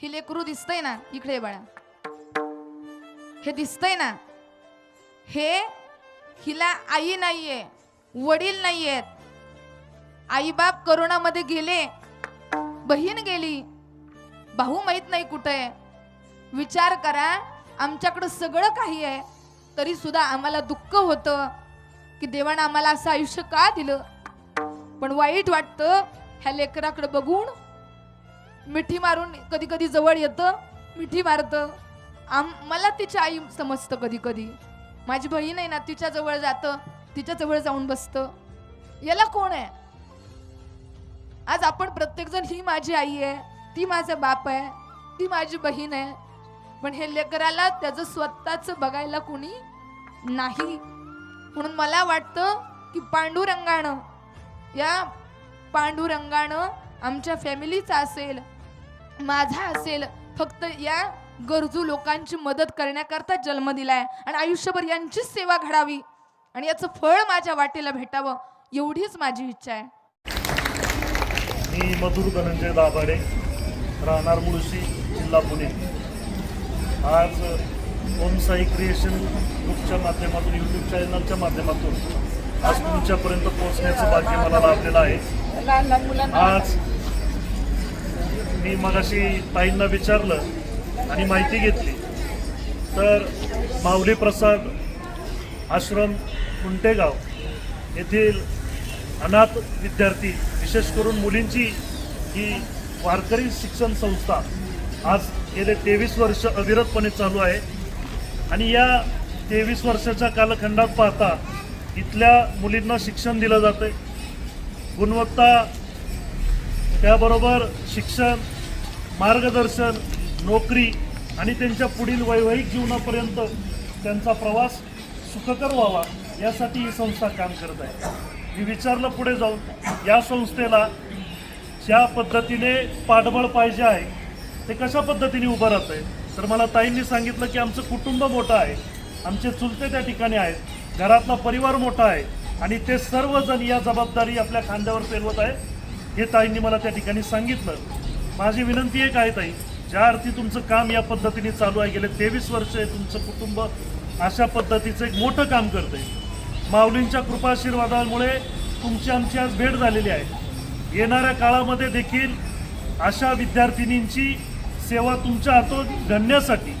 ही लेकरू दिसतंय ना इकडे बळा. बाळा हे दिसतंय ना हे हिला आई नाहीये वडील नाहीयेत. आईबाप करोनामध्ये गेले बहीण गेली भाऊ माहीत नाही कुठे. आहे विचार करा आमच्याकडं सगळं काही आहे तरी सुद्धा आम्हाला दुःख होतं की देवानं आम्हाला असं आयुष्य का दिलं? पण वाईट वाटतं ह्या लेकराकडे बघून मिठी मारून कधी कधी जवळ येतं मिठी मारतं. आम मला तिची आई समजतं कधी कधी. माझी बहीण आहे ना तिच्या जवळ जातं तिच्या जवळ जाऊन बसतं. याला कोण आहे? आज आपण प्रत्येकजण ही माझी आई आहे ती माझा बाप आहे ती माझी बहीण आहे. पण हे लेकराला त्याचं स्वतःच बघायला कोणी नाही. म्हणून मला वाटतं की पांडुरंगानं या पांडुरंगानं आमच्या फॅमिलीचा असेल माझा असेल फक्त या गरजू लोकांची मदत करण्याकरता जन्म दिलाय आणि आयुष्यभर यांचीच सेवा घडावी आणि याचं फळ माझ्या वाटेला भेटावं एवढीच माझी इच्छा आहे. मी मधुर धनंजय दाभाडे राहणार मुळशी जिल्हा पुणे. आज ओम साई क्रिएशन ग्रुपच्या माध्यमातून यूट्यूब चॅनलच्या माध्यमातून आज तुमच्यापर्यंत पोहोचण्याचं भाग्य मला लाभलेलं आहे. आज मी मगाशी ताईंना विचारलं आणि माहिती घेतली. तर माऊली प्रसाद आश्रम कुंटेगाव येथील अनाथ विद्यार्थी विशेष करून मुलींची ही वारकरी शिक्षण संस्था आज गेले तेवीस वर्ष अविरतपणे चालू आहे. आणि या तेवीस वर्षाच्या कालखंडात पाहता इथल्या मुलींना शिक्षण दिलं जातं गुणवत्ता त्याबरोबर शिक्षण मार्गदर्शन नोकरी आणि त्यांच्या पुढील वैवाहिक जीवनापर्यंत त्यांचा प्रवास सुखकर व्हावा यासाठी ही संस्था काम करत आहे. मी विचारलं पुढे जाऊन या संस्थेला ज्या पद्धतीने पाठबळ पाहिजे आहे ते कशा पद्धतीने उभं राहत आहे? तर मला ताईंनी सांगितलं की आमचं कुटुंब मोठं आहे. आमचे चुलते त्या ठिकाणी आहेत. घरातला परिवार मोठा आहे. आणि ते सर्वजण या जबाबदारी आपल्या खांद्यावर पेरवत आहे हे ताईंनी मला त्या ठिकाणी सांगितलं. माझी विनंती एक आहे ताई. ज्या अर्थी तुमचं काम या पद्धतीने चालू आहे गेले तेवीस वर्ष आहे तुमचं कुटुंब अशा पद्धतीचं एक मोठं काम करतंय. माऊलींच्या कृपाशीर्वादामुळे तुमची आमची आज भेट झालेली आहे. येणाऱ्या काळामध्ये देखील अशा विद्यार्थिनींची सेवा तुमच्या हातून घडण्यासाठी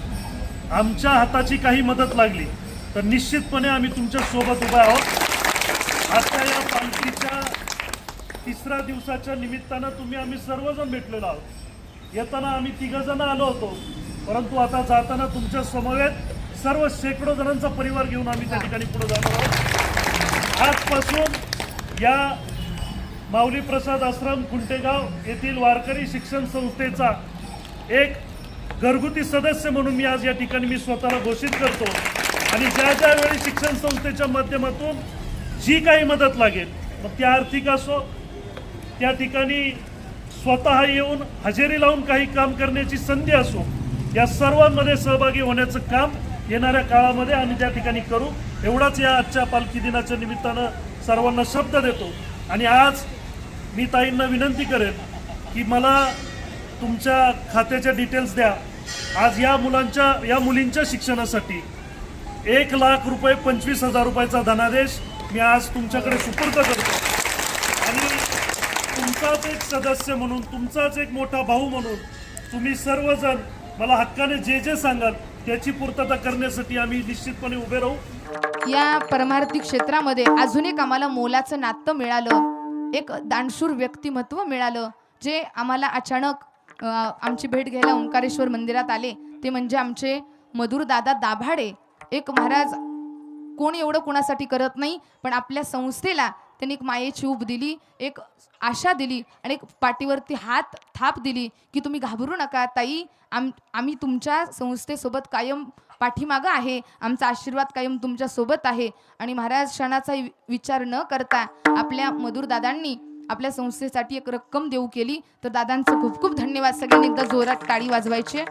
आमच्या हाताची काही मदत लागली तर निश्चितपणे आम्ही तुमच्यासोबत उभे आहोत. आजच्या या पालखीच्या तिसऱ्या दिवसाच्या निमित्तानं तुम्ही आम्ही सर्वजण भेटलेलो आहोत. येताना आम्ही तिघजण आलो होतो. परंतु आता जाताना तुमच्या समवेत सर्व शेकडो जणांचा परिवार घेऊन आम्ही त्या ठिकाणी पुढे जाणार आहोत. आजपासून या माऊली प्रसाद आश्रम कुंटेगाव येथील वारकरी शिक्षण संस्थेचा एक घरगुती सदस्य म्हणून मी आज या ठिकाणी मी स्वतःला घोषित करतो. आणि ज्या ज्यावेळी शिक्षण संस्थेच्या माध्यमातून जी काही मदत लागेल मग ती आर्थिक असो त्या ठिकाणी स्वतः येऊन हजेरी लावून काही काम करण्याची संधी असो या सर्वांमध्ये सहभागी होण्याचं काम येणाऱ्या काळामध्ये आम्ही त्या ठिकाणी करू. एवढाच या आजच्या पालखी दिनाच्या निमित्तानं सर्वांना शब्द देतो. आणि आज मी ताईंना विनंती करेन की मला तुमच्या खात्याच्या डिटेल्स द्या. आज या मुलांच्या या मुलींच्या शिक्षणासाठी एक लाख रुपये पंचवीस हजार रुपयाचा धनादेश मी आज तुमच्याकडे सुपूर्द करतो. तुमचाच एक सदस्य म्हणून तुमचाच एक मोठा भाऊ म्हणून तुम्ही सर्वजण मला हक्काने जे जे सांगाल त्याची पूर्तता करण्यासाठी आम्ही निश्चितपणे उभे राहू. या परमार्थी क्षेत्रामध्ये अजून एक आम्हाला मोलाचं नातं मिळालं. एक दानशूर व्यक्तिमत्व मिळालं जे आम्हाला अचानक आमची भेट घ्यायला ओंकारेश्वर मंदिरात आले. ते म्हणजे आमचे मधुर दादा दाभाडे. एक महाराज कोणी एवढं कोणासाठी करत नाही पण आपल्या संस्थेला त्यांनी एक मायेची ऊब दिली एक आशा दिली आणि एक पाठीवरती हात थाप दिली की तुम्ही घाबरू नका ताई आम आम्ही तुमच्या संस्थेसोबत कायम पाठीमागं आहे आमचा आशीर्वाद कायम तुमच्यासोबत आहे आणि महाराज क्षणाचा विचार न करता आपल्या मधुर दादांनी आपल्या संस्थेसाठी एक रक्कम देऊ केली. तर दादांचं खूप खूप धन्यवाद. सगळ्यांनी एकदा जोरात टाळी वाजवायचे.